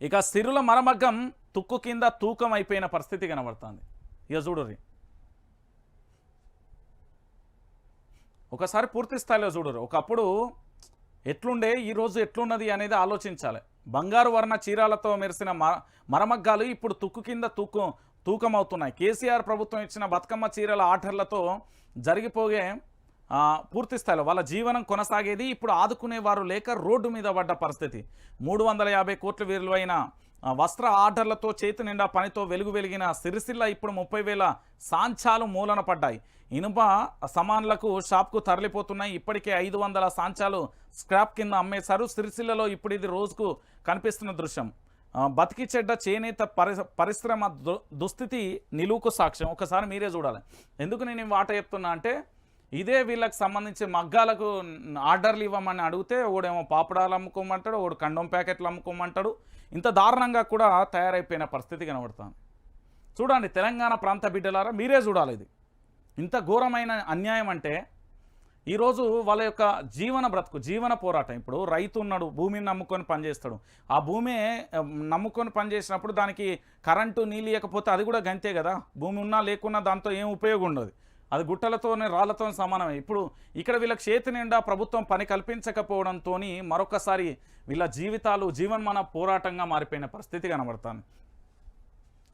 ఇక సిరుల మరమగ్గం తుక్కు కింద తూకం అయిపోయిన పరిస్థితి కనబడుతుంది. ఇక చూడుర్రి. ఒకసారి పూర్తి స్థాయిలో చూడరు ఒకప్పుడు ఎట్లుండే ఈరోజు ఎట్లున్నది అనేది ఆలోచించాలి. బంగారు వర్ణ చీరాలతో మెరిసిన మరమగ్గాలు ఇప్పుడు తుక్కు కింద తూకం తూకమవుతున్నాయి. కేసీఆర్ ప్రభుత్వం ఇచ్చిన బతుకమ్మ చీరల ఆర్డర్లతో జరిగిపోయే పూర్తి స్థాయిలో వాళ్ళ జీవనం కొనసాగేది ఇప్పుడు ఆదుకునేవారు లేక రోడ్డు మీద పడ్డ పరిస్థితి. మూడు వందల యాభై కోట్ల విలువైన వస్త్ర ఆర్డర్లతో చేతి నిండా పనితో వెలుగు వెలిగిన సిరిసిల్ల ఇప్పుడు ముప్పై వేల సాంచాలు మూలన పడ్డాయి. ఇనుప సమాన్లకు షాప్కు తరలిపోతున్నాయి. ఇప్పటికే ఐదు వందల సాంచాలు స్క్రాప్ కింద అమ్మేశారు. సిరిసిల్లలో ఇప్పుడు ఇది రోజుకు కనిపిస్తున్న దృశ్యం. బతికి చెడ్డ చేనేత పరి పరిశ్రమ దు దుస్థితి నిలువుకు సాక్ష్యం. ఒకసారి మీరే చూడాలి. ఎందుకు నేను వాట చెప్తున్నా అంటే ఇదే వీళ్ళకి సంబంధించి మగ్గాలకు ఆర్డర్లు ఇవ్వమని అడిగితే ఒకడేమో పాపడాలు అమ్ముకోమంటాడు ఒకడు కండోమ్ ప్యాకెట్లు అమ్ముకోమంటాడు. ఇంత దారుణంగా కూడా తయారైపోయిన పరిస్థితి కనబడుతుంది. చూడండి తెలంగాణ ప్రాంత బిడ్డలారా మీరే చూడాలి ఇది. ఇంత ఘోరమైన అన్యాయం అంటే ఈరోజు వాళ్ళ యొక్క జీవన బ్రతుకు జీవన పోరాటం. ఇప్పుడు రైతు ఉన్నాడు భూమిని నమ్ముకొని పనిచేస్తాడు. ఆ భూమి నమ్ముకొని పనిచేసినప్పుడు దానికి కరెంటు నీళ్ళు ఇవ్వకపోతే అది కూడా గంతే కదా. భూమి ఉన్నా లేకున్నా దాంతో ఏం ఉపయోగం ఉండదు. అది గుట్టలతోనే రాళ్ళతో సమానమే. ఇప్పుడు ఇక్కడ వీళ్ళ చేతి నిండా ప్రభుత్వం పని కల్పించకపోవడంతో మరొకసారి వీళ్ళ జీవితాలు జీవన్మన పోరాటంగా మారిపోయిన పరిస్థితి కనబడుతుంది.